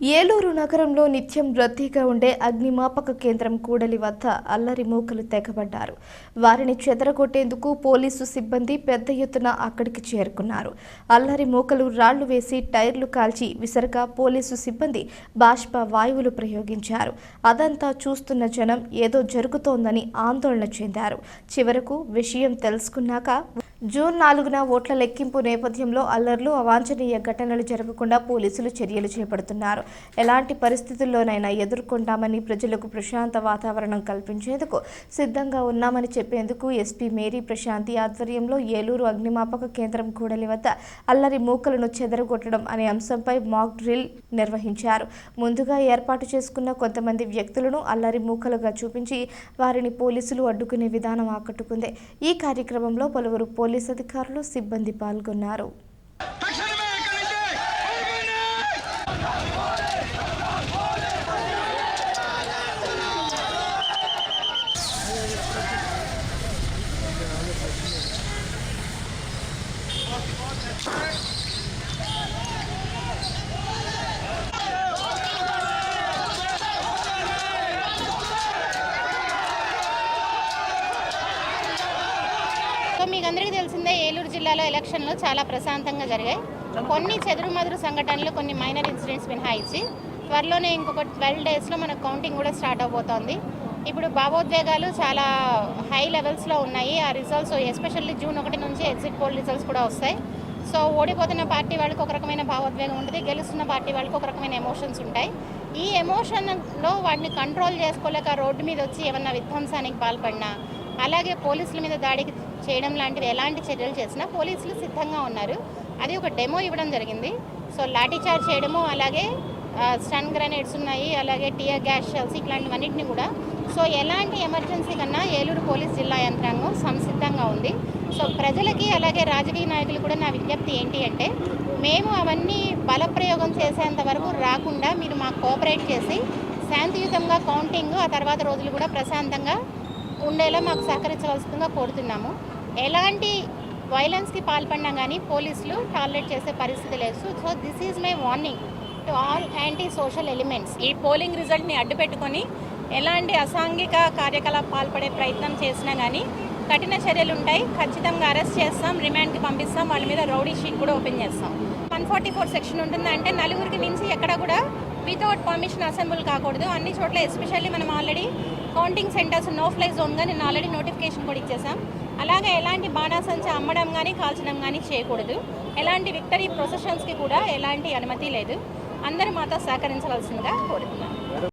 ఏలూరు నగరంలో నిత్యం రద్దీగా ఉండే అగ్నిమాపక కేంద్రం కూడలి వద్ద అల్లరి మూకలు తెగబడ్డారు. వారిని చెదరగొట్టేందుకు పోలీసు సిబ్బంది పెద్ద ఎత్తున అక్కడికి చేరుకున్నారు. అల్లరి మూకలు రాళ్ళు వేసి టైర్లు కాల్చి విసరగా పోలీసు సిబ్బంది బాష్ప వాయువులు ప్రయోగించారు. అదంతా చూస్తున్న జనం ఏదో జరుగుతోందని ఆందోళన చెందారు. చివరకు విషయం తెలుసుకున్నాక జూన్ నాలుగున ఓట్ల లెక్కింపు నేపథ్యంలో అల్లర్లు అవాంఛనీయ ఘటనలు జరగకుండా పోలీసులు చర్యలు చేపడుతున్నారు. ఎలాంటి పరిస్థితుల్లోనైనా ఎదుర్కొంటామని ప్రజలకు ప్రశాంత వాతావరణం కల్పించేందుకు సిద్ధంగా ఉన్నామని చెప్పేందుకు ఎస్పీ మేరీ ప్రశాంతి ఆధ్వర్యంలో ఏలూరు అగ్నిమాపక కేంద్రం కూడలి వద్ద అల్లరి మూకలను చెదరగొట్టడం అనే అంశంపై మాక్ డ్రిల్ నిర్వహించారు. ముందుగా ఏర్పాటు చేసుకున్న కొంతమంది వ్యక్తులను అల్లరి మూకలుగా చూపించి వారిని పోలీసులు అడ్డుకునే విధానం ఆకట్టుకుంది. ఈ కార్యక్రమంలో పలువురు పోలీస్ అధికారులు సిబ్బంది పాల్గొన్నారు. సో మీకు అందరికీ తెలిసిందే ఏలూరు జిల్లాలో ఎలక్షన్లు చాలా ప్రశాంతంగా జరిగాయి. కొన్ని చెదురుమదురు సంఘటనలు కొన్ని మైనర్ ఇన్సిడెంట్స్ మినహాయించి త్వరలోనే ఇంకొక ట్వెల్వ్ డేస్లో మన కౌంటింగ్ కూడా స్టార్ట్ అవబోతోంది. ఇప్పుడు భావోద్వేగాలు చాలా హై లెవెల్స్లో ఉన్నాయి. ఆ రిజల్ట్స్ ఎస్పెషల్లీ జూన్ ఒకటి నుంచి ఎగ్జిట్ పోల్ రిజల్ట్స్ కూడా వస్తాయి. సో ఓడిపోతున్న పార్టీ వాళ్ళకి ఒక రకమైన భావోద్వేగం ఉంటుంది. గెలుస్తున్న పార్టీ వాళ్ళకి ఒక రకమైన ఎమోషన్స్ ఉంటాయి. ఈ ఎమోషన్లో వాటిని కంట్రోల్ చేసుకోలేక రోడ్డు మీద వచ్చి ఏమన్నా విధ్వంసానికి పాల్పడినా అలాగే పోలీసుల మీద దాడికి చేయడం లాంటివి ఎలాంటి చర్యలు చేసినా పోలీసులు సిద్ధంగా ఉన్నారు. అది ఒక డెమో ఇవ్వడం జరిగింది. సో లాఠీ చార్జ్ చేయడము అలాగే స్టన్ గ్రనేడ్స్ ఉన్నాయి అలాగే టియర్ గ్యాస్ షెల్స్ ఇట్లాంటివన్నింటినీ కూడా. సో ఎలాంటి ఎమర్జెన్సీ కన్నా ఏలూరు పోలీస్ జిల్లా యంత్రాంగం సంసిద్ధంగా ఉంది. సో ప్రజలకి అలాగే రాజకీయ నాయకులు కూడా నా విజ్ఞప్తి ఏంటి అంటే మేము అవన్నీ బలప్రయోగం చేసేంత వరకు రాకుండా మీరు మాకు కోఆపరేట్ చేసి శాంతియుతంగా కౌంటింగ్ ఆ తర్వాత రోజులు కూడా ప్రశాంతంగా ఉండేలా మాకు సహకరించవలసిందిగా కోరుతున్నాము. ఎలాంటి వైలెన్స్కి పాల్పడినా కానీ పోలీసులు టాలరేట్ చేసే పరిస్థితి లేదు. So this is my warning to all anti social elements ఈ పోలింగ్ రిజల్ట్ని అడ్డు పెట్టుకొని ఎలాంటి అసాంఘిక కార్యకలాపాలు పాల్పడే ప్రయత్నం చేసినా కానీ కఠిన చర్యలు ఉంటాయి. ఖచ్చితంగా అరెస్ట్ చేస్తాం రిమాండ్కి పంపిస్తాం వాళ్ళ మీద రౌడీ షీట్ కూడా ఓపెన్ చేస్తాం. వన్ ఫార్టీ ఫోర్ సెక్షన్ ఉంటుంది అంటే నలుగురికి మించి ఎక్కడ కూడా వితౌట్ పర్మిషన్ అసెంబుల్ కాకూడదు. అన్ని చోట్ల ఎస్పెషల్లీ మనం already counting centres no fly జోన్గా నేను ఆల్రెడీ నోటిఫికేషన్ కూడా ఇచ్చేసాం. అలాగే ఎలాంటి బాణాసంచ అమ్మడం కానీ కాల్చడం కానీ చేయకూడదు. ఎలాంటి విక్టరీ ప్రొసెషన్స్కి కూడా ఎలాంటి అనుమతి లేదు. అందరూ మాతో సహకరించవలసిందిగా కోరుతున్నాను